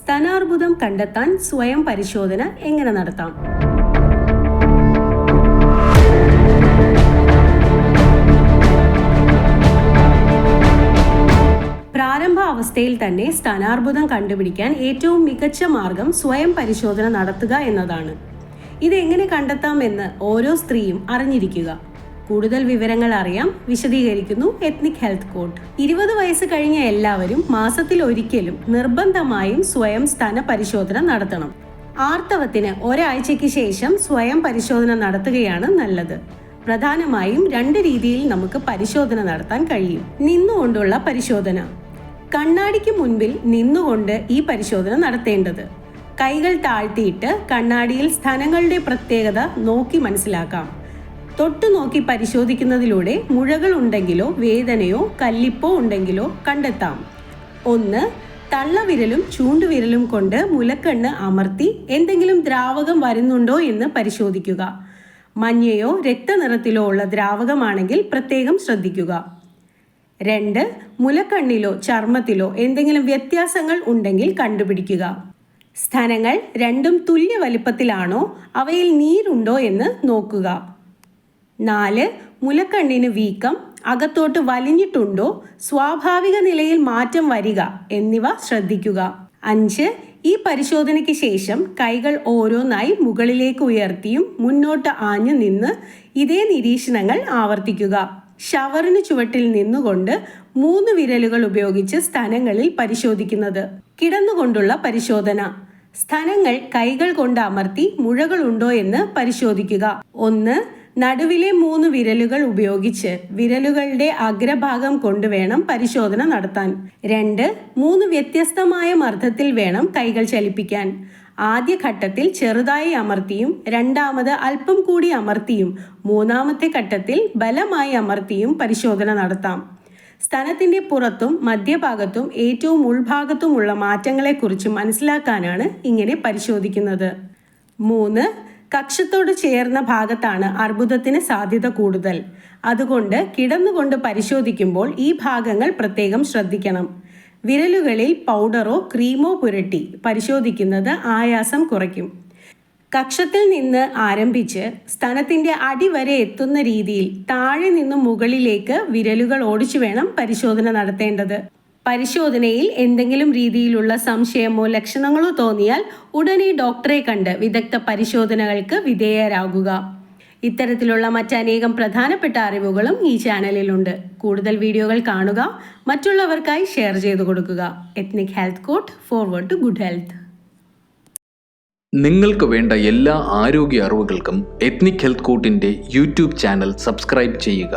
സ്തനാർബുദം കണ്ടെത്താൻ സ്വയം പരിശോധന എങ്ങനെ നടത്താം? അവസ്ഥയിൽ തന്നെ സ്ഥാനാർബുദം കണ്ടുപിടിക്കാൻ ഏറ്റവും മികച്ച മാർഗം സ്വയം പരിശോധന നടത്തുക എന്നതാണ്. ഇതെങ്ങനെ കണ്ടെത്താമെന്ന് ഓരോ സ്ത്രീയും അറിഞ്ഞിരിക്കുക. കൂടുതൽ വിവരങ്ങൾ അറിയാം വിശദീകരിക്കുന്നു എത്നിക് ഹെൽത്ത് കോഡ് ഇരുപത് വയസ്സ് കഴിഞ്ഞ എല്ലാവരും മാസത്തിൽ ഒരിക്കലും നിർബന്ധമായും സ്വയം സ്ഥാന പരിശോധന നടത്തണം. ആർത്തവത്തിന് ഒരാഴ്ചയ്ക്ക് ശേഷം സ്വയം പരിശോധന നടത്തുകയാണ് നല്ലത്. പ്രധാനമായും രണ്ട് രീതിയിൽ നമുക്ക് പരിശോധന നടത്താൻ കഴിയും. നിന്നുകൊണ്ടുള്ള പരിശോധന. കണ്ണാടിക്ക് മുൻപിൽ നിന്നുകൊണ്ട് ഈ പരിശോധന നടത്തേണ്ടത്. കൈകൾ താഴ്ത്തിയിട്ട് കണ്ണാടിയിൽ സ്ഥലങ്ങളുടെ പ്രത്യേകത നോക്കി മനസ്സിലാക്കാം. തൊട്ടു നോക്കി പരിശോധിക്കുന്നതിലൂടെ മുഴകൾ ഉണ്ടെങ്കിലോ വേദനയോ കല്ലിപ്പോ ഉണ്ടെങ്കിലോ കണ്ടെത്താം. ഒന്ന് തള്ളവിരലും ചൂണ്ടുവിരലും കൊണ്ട് മുലക്കണ്ണ് അമർത്തി എന്തെങ്കിലും ദ്രാവകം വരുന്നുണ്ടോ എന്ന് പരിശോധിക്കുക. മഞ്ഞയോ രക്തനിറത്തിലോ ഉള്ള ദ്രാവകമാണെങ്കിൽ പ്രത്യേകം ശ്രദ്ധിക്കുക. രണ്ട് മുലക്കണ്ണിലോ ചർമ്മത്തിലോ എന്തെങ്കിലും വ്യത്യാസങ്ങൾ ഉണ്ടെങ്കിൽ കണ്ടുപിടിക്കുക. സ്ഥലങ്ങൾ രണ്ടും തുല്യ വലിപ്പത്തിലാണോ അവയിൽ നീരുണ്ടോ എന്ന് നോക്കുക. നാല് മുലക്കണ്ണിന് വീക്കം അകത്തോട്ട് വലിഞ്ഞിട്ടുണ്ടോ സ്വാഭാവിക നിലയിൽ മാറ്റം വരിക എന്നിവ ശ്രദ്ധിക്കുക. അഞ്ച് ഈ പരിശോധനയ്ക്ക് ശേഷം കൈകൾ ഓരോന്നായി മുകളിലേക്ക് ഉയർത്തിയും മുന്നോട്ട് ആഞ്ഞു നിന്ന് ഇതേ നിരീക്ഷണങ്ങൾ ആവർത്തിക്കുക. ഷവറിന് ചുവട്ടിൽ നിന്നുകൊണ്ട് മൂന്ന് വിരലുകൾ ഉപയോഗിച്ച് സ്ഥലങ്ങളിൽ പരിശോധിക്കുന്നത്. കിടന്നുകൊണ്ടുള്ള പരിശോധന. സ്ഥലങ്ങൾ കൈകൾ കൊണ്ട് അമർത്തി മുഴകളുണ്ടോ എന്ന് പരിശോധിക്കുക. ഒന്ന് നടുവിലെ മൂന്ന് വിരലുകൾ ഉപയോഗിച്ച് വിരലുകളുടെ അഗ്രഭാഗം കൊണ്ടുവേണം പരിശോധന നടത്താൻ. രണ്ട് മൂന്ന് വ്യത്യസ്തമായ മർദ്ദത്തിൽ വേണം കൈകൾ ചലിപ്പിക്കാൻ. ആദ്യ ഘട്ടത്തിൽ ചെറുതായി അമർത്തിയും രണ്ടാമത് അല്പം കൂടി അമർത്തിയും മൂന്നാമത്തെ ഘട്ടത്തിൽ ബലമായി അമർത്തിയും പരിശോധന നടത്താം. സ്തനത്തിന്റെ പുറത്തും മധ്യഭാഗത്തും ഏറ്റവും ഉൾഭാഗത്തുമുള്ള മാറ്റങ്ങളെക്കുറിച്ച് മനസ്സിലാക്കാനാണ് ഇങ്ങനെ പരിശോധിക്കുന്നത്. മൂന്ന് കക്ഷത്തോട് ചേർന്ന ഭാഗത്താണ് അർബുദത്തിന് സാധ്യത കൂടുതൽ. അതുകൊണ്ട് കിടന്നുകൊണ്ട് പരിശോധിക്കുമ്പോൾ ഈ ഭാഗങ്ങൾ പ്രത്യേകം ശ്രദ്ധിക്കണം. വിരലുകളിൽ പൗഡറോ ക്രീമോ പുരട്ടി പരിശോധിക്കുന്നത് ആയാസം കുറയ്ക്കും. കക്ഷത്തിൽ നിന്ന് ആരംഭിച്ച് സ്തനത്തിന്റെ അടിവരെ എത്തുന്ന രീതിയിൽ താഴെ നിന്നും മുകളിലേക്ക് വിരലുകൾ ഓടിച്ചു വേണം പരിശോധന നടത്തേണ്ടത്. പരിശോധനയിൽ എന്തെങ്കിലും രീതിയിലുള്ള സംശയമോ ലക്ഷണങ്ങളോ തോന്നിയാൽ ഉടനെ ഡോക്ടറെ കണ്ട് വിദഗ്ധ പരിശോധനകൾക്ക് വിധേയരാകുക. ഇത്തരത്തിലുള്ള മറ്റനേകം പ്രധാനപ്പെട്ട അറിവുകളും ഈ ചാനലിലുണ്ട്. കൂടുതൽ വീഡിയോകൾ കാണുക മറ്റുള്ളവർക്കായി ഷെയർ ചെയ്തു കൊടുക്കുക. Ethnic Health Court forward to good health നിങ്ങൾക്ക് വേണ്ട എല്ലാ ആരോഗ്യ അറിവുകൾക്കും എത്നിക് ഹെൽത്ത് കോട്ടിന്റെ യൂട്യൂബ് ചാനൽ സബ്സ്ക്രൈബ് ചെയ്യുക.